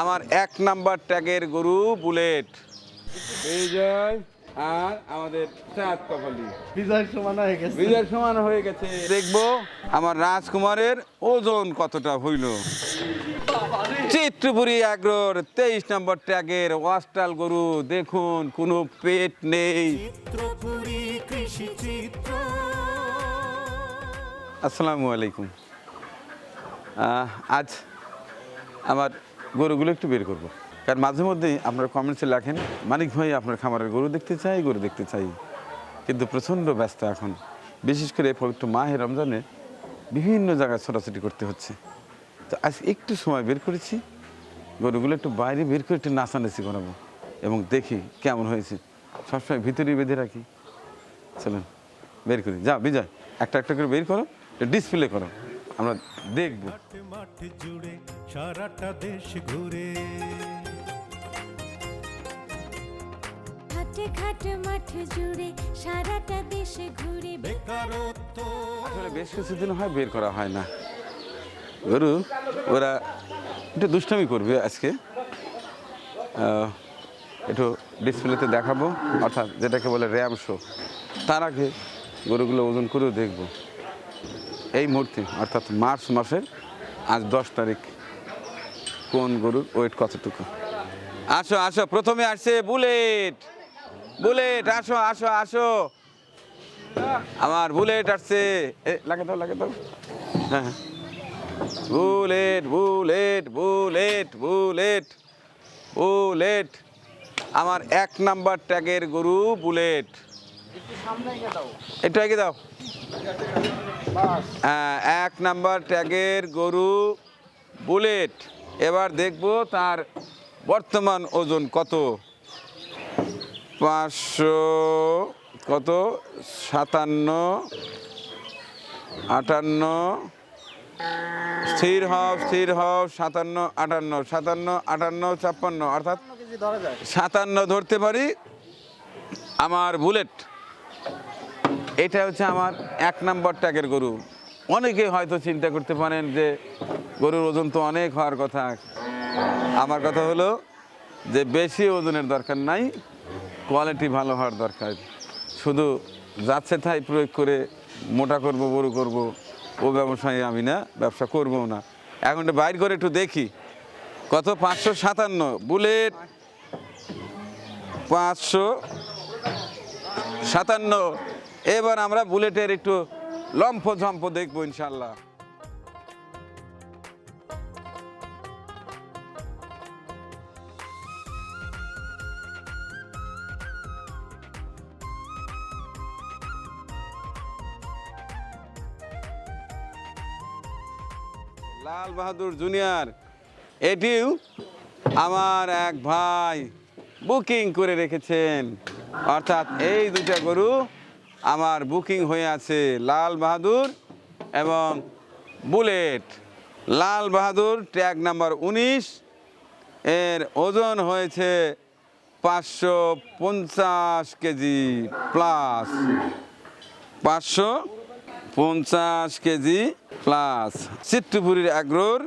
আমার এক নাম্বার ট্যাগের গরু বুলেট। বিজয় আর আমাদের চাঁদ কপালি। বিজয় সমান হয়ে গেছে। বিজয়ের সমান হয়ে গেছে। দেখব আমার রাজকুমারের ওজন কতটা হইল। চিত্রপুরী আগ্রোর তেইশ নম্বর ট্যাগের ওয়াস্টাল গরু দেখুন কোনো পেট নেই। চিত্রপুরী কৃষি চিত্র। আসসালামু আলাইকুম। আহ, আজ আমার গরুগুলো একটু বের করব। কারণ মাঝে মধ্যেই আপনার কমেন্টসে লেখেন, মানিক ভাই আপনার খামারের গরু দেখতে চাই, গরু দেখতে চাই। কিন্তু প্রচণ্ড ব্যস্ত এখন। বিশেষ করে পবিত্র মাহে রমজানে বিভিন্ন জায়গায় ছোটাছুটি করতে হচ্ছে। তো আজ একটু সময় বের করেছি, গরুগুলো একটু বাইরে বের করে একটু নাচানাচি করাবো এবং দেখি কেমন হয়েছে। সবসময় ভিতরেই বেঁধে রাখি। চলুন, বের করি। যা বিজয়, একটা একটা করে বের করো ডিসপ্লে করো। আমরা দেখব। মাঠ জুড়ে সারাটা দেশ ঘুরে। হাটে ঘাটে মাঠ জুড়ে সারাটা দেশে ঘুরে। বেকারত্ব। আসলে বেশ কিছুদিন হয় বের করা হয় না। গরু ওরা একটু দুষ্টামি করবে আজকে। একটু ডিসপ্লেতে দেখাবো অর্থাৎ যেটাকে বলে র্যাম শো। তার আগে গরুগুলো ওজন করেও দেখব। এই মুহূর্তে, অর্থাৎ মার্চ মাসের আজ দশ তারিখ, কোন গরুর ওয়েট কতটুকু? আসো আসো, প্রথমে আসছে বুলেট। বুলেট, আসো আসো আসো। আমার বুলেট আসছে। লাগে দাও লাগে দাও। হ্যাঁ হ্যাঁ। Bullet bullet bullet bullet bullet. আমার এক নাম্বার ট্যাগের গরু বুলেট। একটু আগে দাও। এক নাম্বার ট্যাগের গরু বুলেট। এবার দেখব তার বর্তমান ওজন কত? পাঁচশো কত? সাতান্ন আটান্ন। স্থির হও স্থির হও সাতান্ন আটান্ন। সাতান্ন আটান্ন ছাপ্পান্ন অর্থাৎ সাতান্ন ধরতে পারি আমার বুলেট। এটা হচ্ছে আমার এক নম্বর ট্যাগের গরু। অনেকে হয়তো চিন্তা করতে পারেন যে, গরুর ওজন তো অনেক হওয়ার কথা। আমার কথা হলো যে, বেশি ওজনের দরকার নাই কোয়ালিটি ভালো হওয়ার দরকার। শুধু যাচ্ছে তাই প্রয়োগ করে মোটা করব, বড় করব, ও ব্যবসায় আমি না, ব্যবসা করব না। এখন বাইর করে একটু দেখি। কত? পাঁচশো সাতান্ন। বুলেট পাঁচশো সাতান্ন। এবার আমরা বুলেটের একটু লম্ফ ঝম্প দেখব ইনশাল্লাহ লাল বাহাদুর জুনিয়র, এটিও আমার এক ভাই বুকিং করে রেখেছেন। অর্থাৎ এই দুটা গরু আমার বুকিং হয়ে আছে লাল বাহাদুর এবং bullet. Lal Bahadur, tag number উনিশ। এর ওজন হয়েছে পাঁচশো পঞ্চাশ কেজি প্লাস। পাঁচশো পঞ্চাশ কেজি প্লাস। চিত্রপুরীর আগ্রোর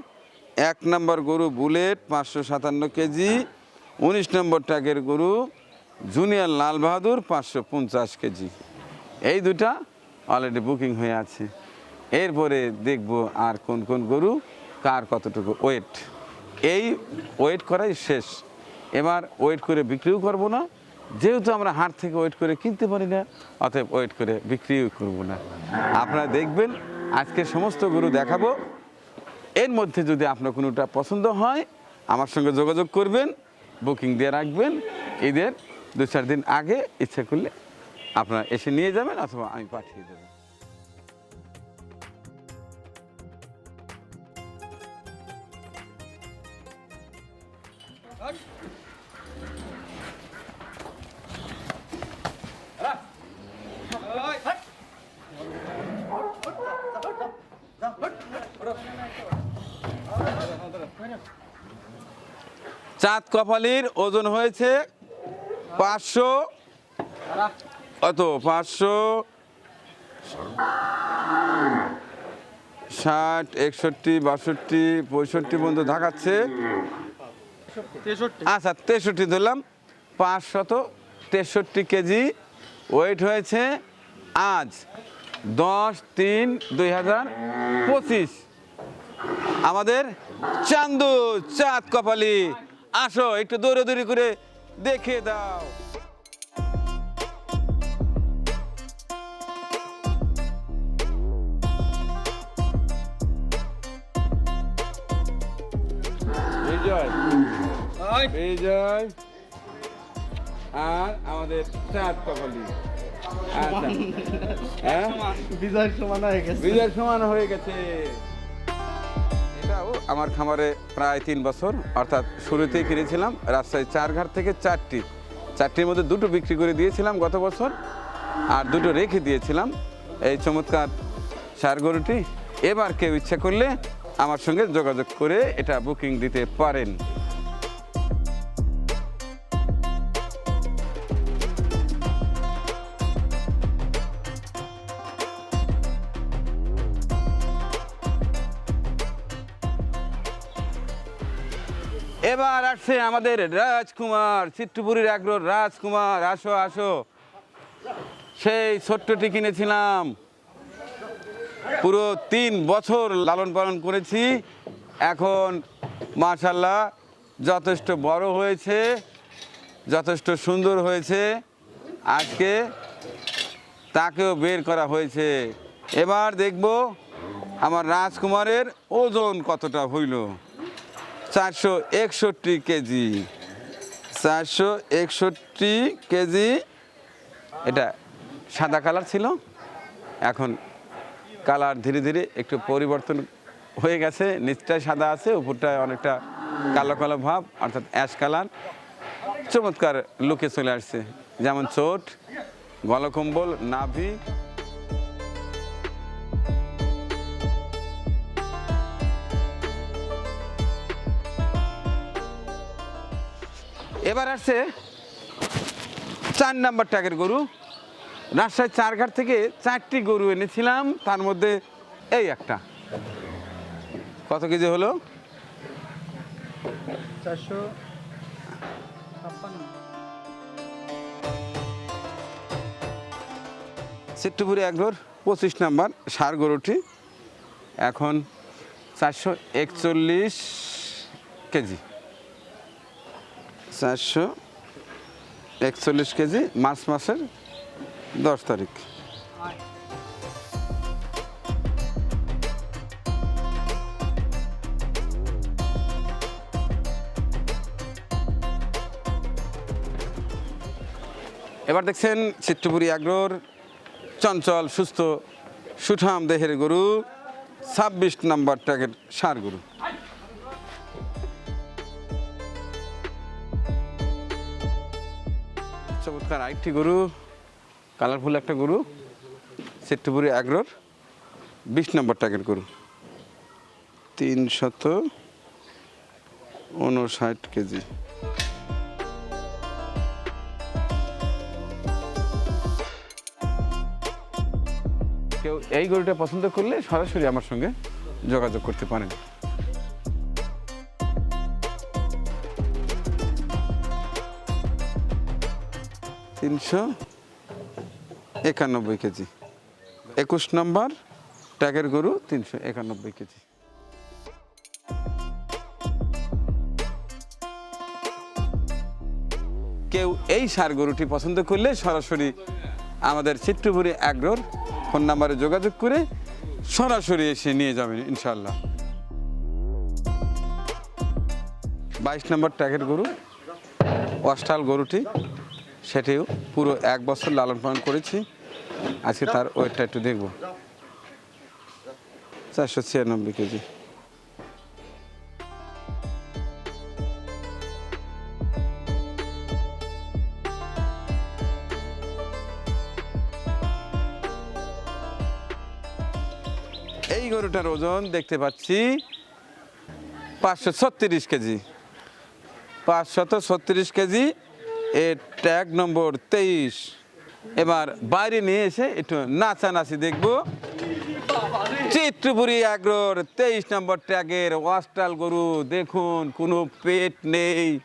এক নম্বর গরু বুলেট, পাঁচশো সাতান্ন কেজি। উনিশ নম্বর ট্যাগের গরু জুনিয়র লাল বাহাদুর, পাঁচশো পঞ্চাশ কেজি। এই দুটা অলরেডি বুকিং হয়ে আছে। এরপরে দেখব আর কোন কোন গরু কার কতটুকু ওয়েট এই ওয়েট করাই শেষ। এবার ওয়েট করে বিক্রিও করব না। যেহেতু আমরা হাট থেকে ওয়েট করে কিনতে পারি না, অতএব ওয়েট করে বিক্রিও করব না। আপনারা দেখবেন, আজকে সমস্ত গরু দেখাবো। এর মধ্যে যদি আপনার কোনোটা পছন্দ হয়, আমার সঙ্গে যোগাযোগ করবেন বুকিং দিয়ে রাখবেন। ঈদের দু চার দিন আগে ইচ্ছা করলে আপনারা এসে নিয়ে যাবেন অথবা আমি পাঠিয়ে দেবেন চাঁদ কপালির ওজন হয়েছে পাঁচশো। কত? পাঁচশো? ষাট একষট্টি বাষট্টি পঁয়ষট্টি পর্যন্ত দেখাচ্ছে। আচ্ছা তেষট্টি ধরলাম। পাঁচশত তেষট্টি কেজি। ওয়েট হয়েছে আজ দশ তিন দুই হাজার পঁচিশ। আমাদের চান্দু চাঁদ কপালি আসো একটু দৌড়াদৌড়ি করে দেখে দাও। বিজয়। আর আমাদের চাঁদ কপালি। আচ্ছা হ্যাঁ? বিজয় সমান হয়ে গেছে। বিজয়ের সমান হয়ে গেছে। এটাও আমার খামারে প্রায় তিন বছর। অর্থাৎ শুরুতেই কিনেছিলাম রাজশাহী চারঘাট থেকে চারটি। চারটির মধ্যে দুটো বিক্রি করে দিয়েছিলাম গত বছর আর দুটো রেখে দিয়েছিলাম। এই চমৎকার সার গরুটি। এবার কেউ ইচ্ছা করলে আমার সঙ্গে যোগাযোগ করে এটা বুকিং দিতে পারেন। এবার আসছে আমাদের রাজকুমার, চিত্রপুরীর আগ্রহ, রাজকুমার, আসো আসো। সেই ছোট্টটি কিনেছিলাম। পুরো তিন বছর লালন পালন করেছি। এখন মাশাল্লাহ যথেষ্ট বড় হয়েছে, যথেষ্ট সুন্দর হয়েছে। আজকে তাকেও বের করা হয়েছে। এবার দেখব আমার রাজকুমারের ওজন কতটা হইল। চারশো একষট্টি কেজি। চারশো একষট্টি কেজি। এটা সাদা কালার ছিল। এখন কালার ধীরে ধীরে একটু পরিবর্তন হয়ে গেছে। নিচটায় সাদা আছে উপরটায় অনেকটা কালো কালো ভাব, অর্থাৎ অ্যাশ কালার। চমৎকার লুকে চলে আসছে। যেমন চোট, গলকম্বল, নাভি এবার আসছে চার নাম্বার ট্যাগের গরু। রাজশাহী চারঘাট থেকে চারটি গরু এনেছিলাম তার মধ্যে এই একটা। কত কেজি হলো? চারশো সিট্টুপুরি এগ্রোর পঁচিশ নাম্বার সার গরুটি। এখন চারশো একচল্লিশ কেজি। চারশো একচল্লিশ কেজি মার্চ মাসের দশ তারিখ। এবার দেখছেন চিত্তপুরি আগ্রোর চঞ্চল, সুস্থ, সুঠাম দেহের গরু, ছাব্বিশ নাম্বার ট্যাগের সার গরু। চমৎকার আরেকটি গরু কালারফুল একটা গরু চিত্তপুরি আগ্রোর বিশ নম্বর ট্যাগের গরু। তিন শত উনষাট কেজি। কেউ এই গরুটা পছন্দ করলে সরাসরি আমার সঙ্গে যোগাযোগ করতে পারেন। তিনশো একানব্বই কেজি। একুশ নম্বর ট্যাগের গরু তিনশো একানব্বই কেজি। কেউ এই সার গরুটি পছন্দ করলে সরাসরি আমাদের চিত্রপুরি অ্যাগ্রোর ফোন নাম্বারে যোগাযোগ করে সরাসরি এসে নিয়ে যাবেন ইনশাল্লাহ বাইশ নম্বর ট্যাগের গরু অস্টাল গরুটি, সেটিও পুরো এক বছর লালন পালন করেছি। আজকে তার ওয়েটটা একটু দেখব। চারশো ছিয়ানব্বই কেজি। এই গরুটার ওজন দেখতে পাচ্ছি পাঁচশো ছত্রিশ কেজি। পাঁচশত ছত্রিশ কেজি এর ট্যাগ নম্বর, তেইশ। এবার বাইরে নিয়ে এসে একটু নাচানাচি দেখব। চিত চিত্রপুরি আগ্রোর তেইশ নম্বর ট্যাগের অস্টাল গরু, দেখুন, কোনো পেট নেই।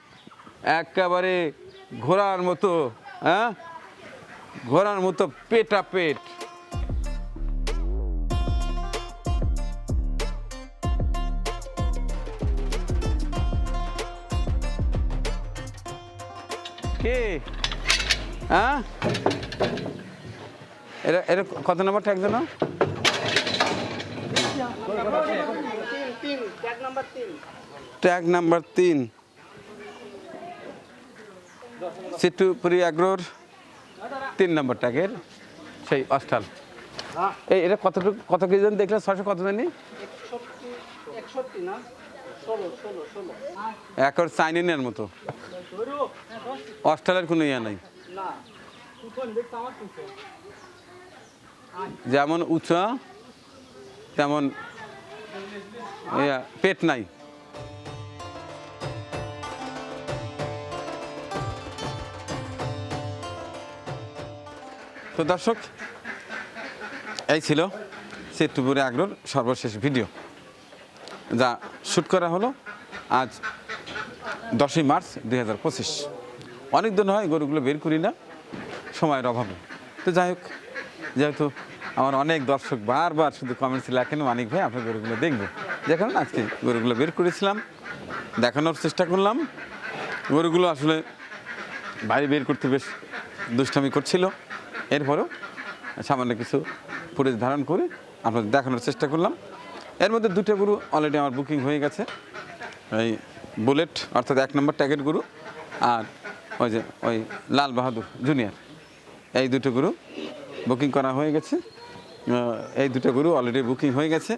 একেবারে ঘোরার মতো হ্যাঁ? ঘোরার মতো পেটা পেট কে? হ্যাঁ এটা এটা কত নম্বর ট্যাগ জানো ট্যাগ নাম্বার তিন। সিটু চিট্টুপুরি আগ্রোর তিন নম্বর ট্যাগের সেই অস্টাল। এই, এটা কতটুকু, কত কেজি দেখলে ছশো কত জানি? একর চাইনিনের মতো। অস্ট্রেলিয়ার কোনো ইয়ে নাই। যেমন উঁচা, তেমন পেট নাই। তো দর্শক, এই ছিল সেটুপুরে আগ্রোর সর্বশেষ ভিডিও যা শ্যুট করা হলো আজ দশই মার্চ দুই হাজার পঁচিশ। অনেক দিন হয় গরুগুলো বের করি না, সময়ের অভাবে। তো যাই হোক, যেহেতু আমার অনেক দর্শক বারবার শুধু কমেন্টস লেখেন অনেক ভাই, আপনার গরুগুলো দেখব। কারণে আজকে গরুগুলো বের করেছিলাম, দেখানোর চেষ্টা করলাম। গরুগুলো আসলে বাইরে বের করতে বেশ দুষ্টামি করছিল। এরপরেও সামান্য কিছু ফুটেজ ধারণ করে আপনাদের দেখানোর চেষ্টা করলাম। এর মধ্যে দুটো গরু অলরেডি আমার বুকিং হয়ে গেছে। এই বুলেট অর্থাৎ এক নম্বর ট্যাগের গরু আর ওই যে, ওই লাল বাহাদুর জুনিয়র এই দুটো গরু বুকিং করা হয়ে গেছে। এই দুটো গরু অলরেডি বুকিং হয়ে গেছে।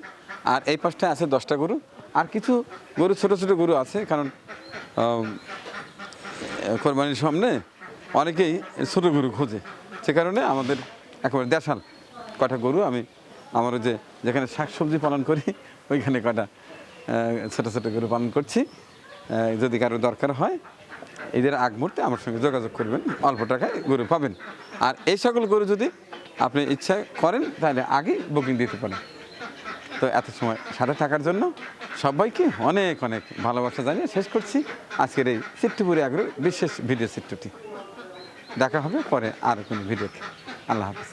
আর এই পাশটায় আছে দশটা গরু। আর কিছু গরু, ছোট ছোট গরু আছে, কারণ কোরবানির সামনে অনেকেই ছোটো গরু খোঁজে। সে কারণে আমাদের একেবারে দেশাল কটা গরু আমি আমার যে যেখানে শাকসবজি পালন করি, ওইখানে কটা ছোটো ছোটো গরু পালন করছি। যদি কারও দরকার হয়, এদের আগ মুহূর্তে আমার সঙ্গে যোগাযোগ করবেন, অল্প টাকায় গরু পাবেন। আর এই সকল গরু যদি আপনি ইচ্ছা করেন, তাহলে আগেই বুকিং দিতে পারেন। তো এত সময় সাথে থাকার জন্য সবাইকে অনেক অনেক ভালোবাসা জানিয়ে শেষ করছি। আজকের এই চিত্রপুরে আগ্রহ বিশেষ ভিডিও চিত্রটি। দেখা হবে পরে আর কোনো ভিডিওতে আল্লাহ হাফিজ।